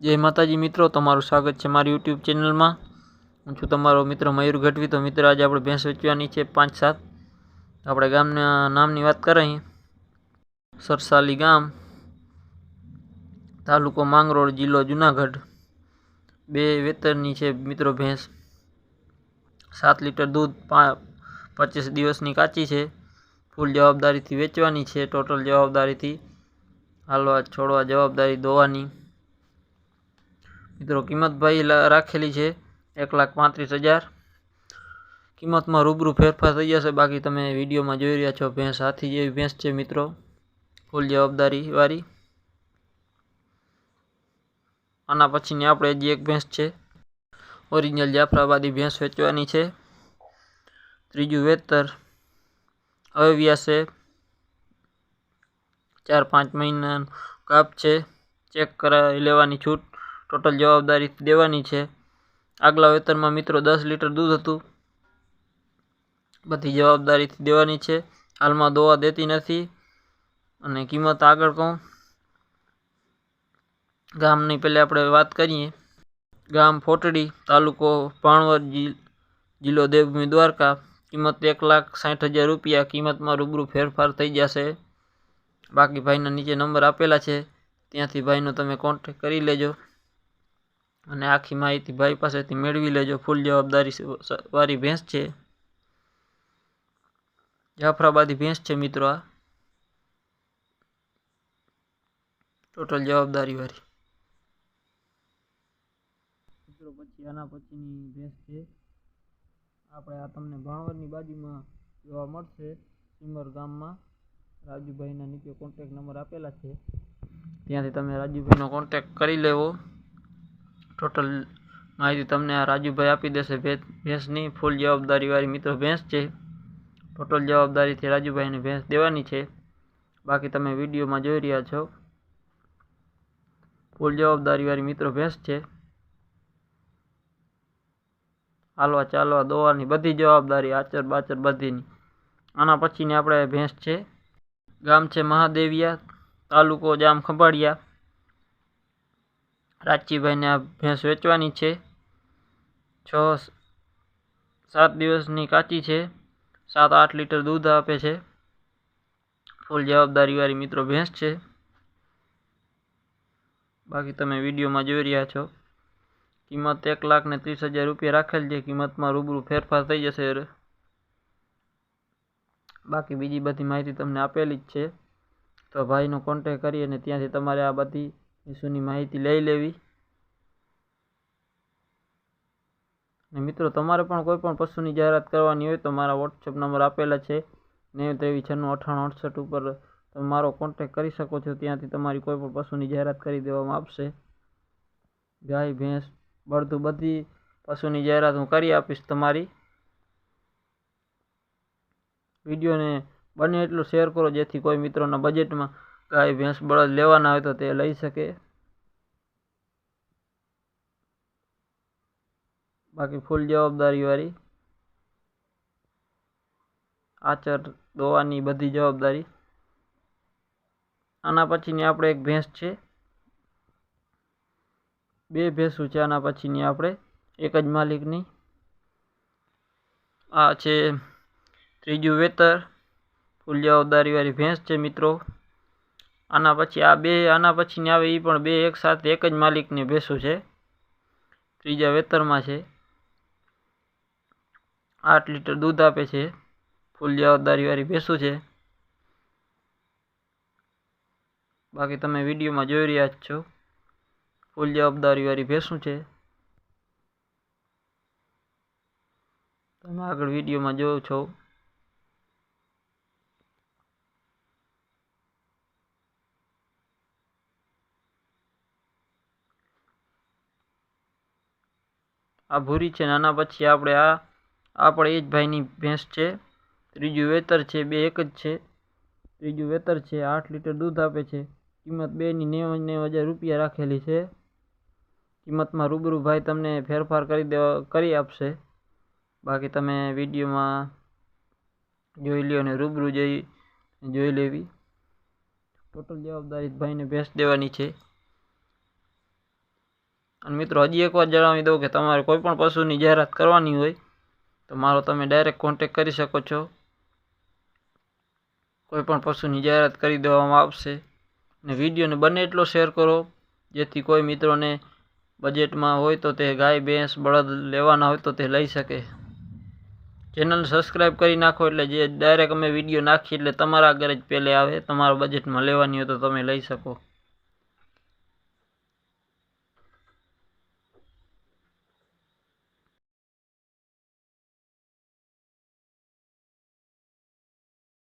જય માતાજી મિત્રો, તમારું સ્વાગત છે મારી યુટ્યુબ ચેનલમાં. હું છું તમારો મિત્ર મયુર ગઢવી. તો મિત્ર, આજે આપણે ભેંસ વેચવાની છે પાંચ સાત. આપણે ગામના નામની વાત કરીએ સરસાલી ગામ, તાલુકો માંગરોળ જિલ્લો જુનાગઢ. બે વેતરની છે મિત્રો ભેંસ. સાત લીટર દૂધ પચીસ દિવસની કાચી છે. ફૂલ જવાબદારીથી વેચવાની છે, ટોટલ જવાબદારીથી. હાલવા છોડવા જવાબદારી દોવાની. મિત્રો, કિંમત ભાઈ રાખેલી છે એક લાખ પાંત્રીસ હજાર. કિંમતમાં રૂબરૂ ફેરફાર થઈ જશે. બાકી તમે વિડીયોમાં જોઈ રહ્યા છો ભેંસ હાથી જેવી ભેંસ છે મિત્રો. ફૂલ જવાબદારી વાળી આના પછીની આપણે હજી એક ભેંસ છે. ઓરિજિનલ જાફરાબાદી ભેંસ વેચવાની છે. ત્રીજું વેતર હવે વ્યાસે ચાર પાંચ મહિનાનું કાપ છે. ચેક કરાવી લેવાની છૂટ. ટોટલ જવાબદારી દેવાની છે. આગલા વેતરમાં મિત્રો દસ લીટર દૂધ હતું. બધી જવાબદારીથી દેવાની છે. હાલમાં દોવા દેતી નથી. અને કિંમત આગળ કહું. ગામની પહેલે આપણે વાત કરીએ. ગામ ફોટડી, તાલુકો ભાણવર જિ- જિલ્લો દેવભૂમિ દ્વારકા. કિંમત એક લાખ સાઠ હજાર રૂપિયા. કિંમતમાં રૂબરૂ ફેરફાર થઈ જશે. બાકી ભાઈના નીચે નંબર આપેલા છે. ત્યાંથી ભાઈનો તમે કોન્ટેક કરી લેજો. અને આખી માહિતી ભાઈ પાસેથી મેળવી લેજો. ફૂલ જવાબદારી વાળી ભેંસ છે. જાફરાબાદી ભેંસ છે મિત્રો આ. ટોટલ જવાબદારી વાળી મિત્રો પછી આના પછીની ભેંસ છે. આપણે આ તમને ભાણવરની બાજુમાં જોવા મળશે. સિમર ગામમાં. રાજુભાઈના નીચે કોન્ટેક નંબર આપેલા છે. ત્યાંથી તમે રાજુભાઈનો કોન્ટેક કરી લેવો. ટોટલ માહિતી તમને આ રાજુભાઈ આપી દેશે. ભેંસ ભેંસની ફૂલ જવાબદારીવાળી મિત્રો ભેંસ છે. ટોટલ જવાબદારીથી રાજુભાઈને ભેંસ દેવાની છે. બાકી તમે વિડીયોમાં જોઈ રહ્યા છો. ફૂલ જવાબદારીવાળી મિત્રો ભેંસ છે. હાલવા ચાલવા દોવાની બધી જવાબદારી આચર બાચર બધીની. આના પછીની આપણે ભેંસ છે. ગામ છે મહાદેવિયા, તાલુકો જામ ખંભાળિયા રાચીભાઈને આ ભેંસ વેચવાની છે. છ, સાત દિવસની કાચી છે. સાત, આઠ લીટર દૂધ આપે છે. ફૂલ જવાબદારીવાળી મિત્રો ભેંસ છે. બાકી તમે વિડીયોમાં જોઈ રહ્યા છો. કિંમત એક લાખ ને ત્રીસ હજાર રૂપિયા રાખેલ છે. કિંમતમાં રૂબરૂ ફેરફાર થઈ જશે. બાકી બીજી બધી માહિતી તમને આપેલી જ છે. તો ભાઈનો કોન્ટેક કરી અને ત્યાંથી તમારે આ બધી ઇસ્યુની માહિતી લઈ લેવી. ને મિત્રો, તમારે પણ કોઈ પણ પશુની જાહેરાત કરવાની હોય તો મારા વોટ્સઅપ નંબર આપેલા છે. નેવું ત્રેવીસ છન્નું અઠાણું અડસઠ ઉપર તમે મારો કોન્ટેક કરી શકો છો. ત્યાંથી તમારી કોઈ પણ પશુની જાહેરાત કરી દેવામાં આવશે. ગાય, ભેંસ, બળદું, બધી પશુની જાહેરાત હું કરી આપીશ તમારી. વિડીયોને બને એટલું શેર કરો જેથી કોઈ મિત્રોના બજેટમાં ગાય ભેંસ બળદ લેવાના હોય તો તે લઈ શકે. બાકી ફૂલ જવાબદારીવાળી. આચર, દોવાની બધી જવાબદારી. આના પછીની આપણે એક ભેંસ છે. બે ભેંસું છે આના પછીની આપણે, એક જ માલિકની. આ છે ત્રીજું વેતર. ફૂલ જવાબદારીવાળી ભેંસ છે મિત્રો. આના પછી આ બે, આના પછીની આવે એ પણ બે, એક સાથે એક જ માલિકની ભેંસું છે. ત્રીજા વેતરમાં છે. આઠ લીટર દૂધ આપે છે. ફૂલ જવાબદારીવાળી ભેંસું છે. બાકી તમે વિડીયોમાં જોઈ રહ્યા જ છો. ફૂલ જવાબદારીવાળી ભેંસું છે. તમે આગળ વિડીયોમાં જોવો છો. આ ભૂરી છે નાના પછી આપણે આ આપણે એ જ ભાઈની ભેંસ છે. ત્રીજું વેતર છે, બે એક જ છે. ત્રીજું વેતર છે, આઠ લીટર દૂધ આપે છે. કિંમત બેની નેવું નેવું હજાર રૂપિયા રાખેલી છે. કિંમતમાં રૂબરૂ ભાઈ તમને ફેરફાર કરી દેવા, કરી આપશે. બાકી તમે વિડીયોમાં જોઈ લ્યો અને રૂબરૂ જઈ, જોઈ લેવી. ટોટલ જવાબદારી ભાઈને ભેંસ દેવાની છે. અને મિત્રો, હજી એકવાર જણાવી દઉં કે તમારે કોઈ પણ પશુની જાહેરાત કરવાની હોય, તો મારો તમે ડાયરેક્ટ કોન્ટેક કરી શકો છો. કોઈ પણ પશુની જાહેરાત કરી દેવામાં આવશે. ને વિડીયોને બને એટલો શેર કરો, જેથી કોઈ મિત્રોને બજેટમાં હોય તો તે ગાય, ભેંસ, બળદ લેવાના હોય તો તે લઈ શકે. ચેનલ સબસ્ક્રાઈબ કરી નાખો એટલે જે ડાયરેક્ટ અમે વીડિયો નાખીએ એટલે તમારા આગળ જ પહેલે આવે, તમારા બજેટમાં લેવાની હોય તો તમે લઈ શકો.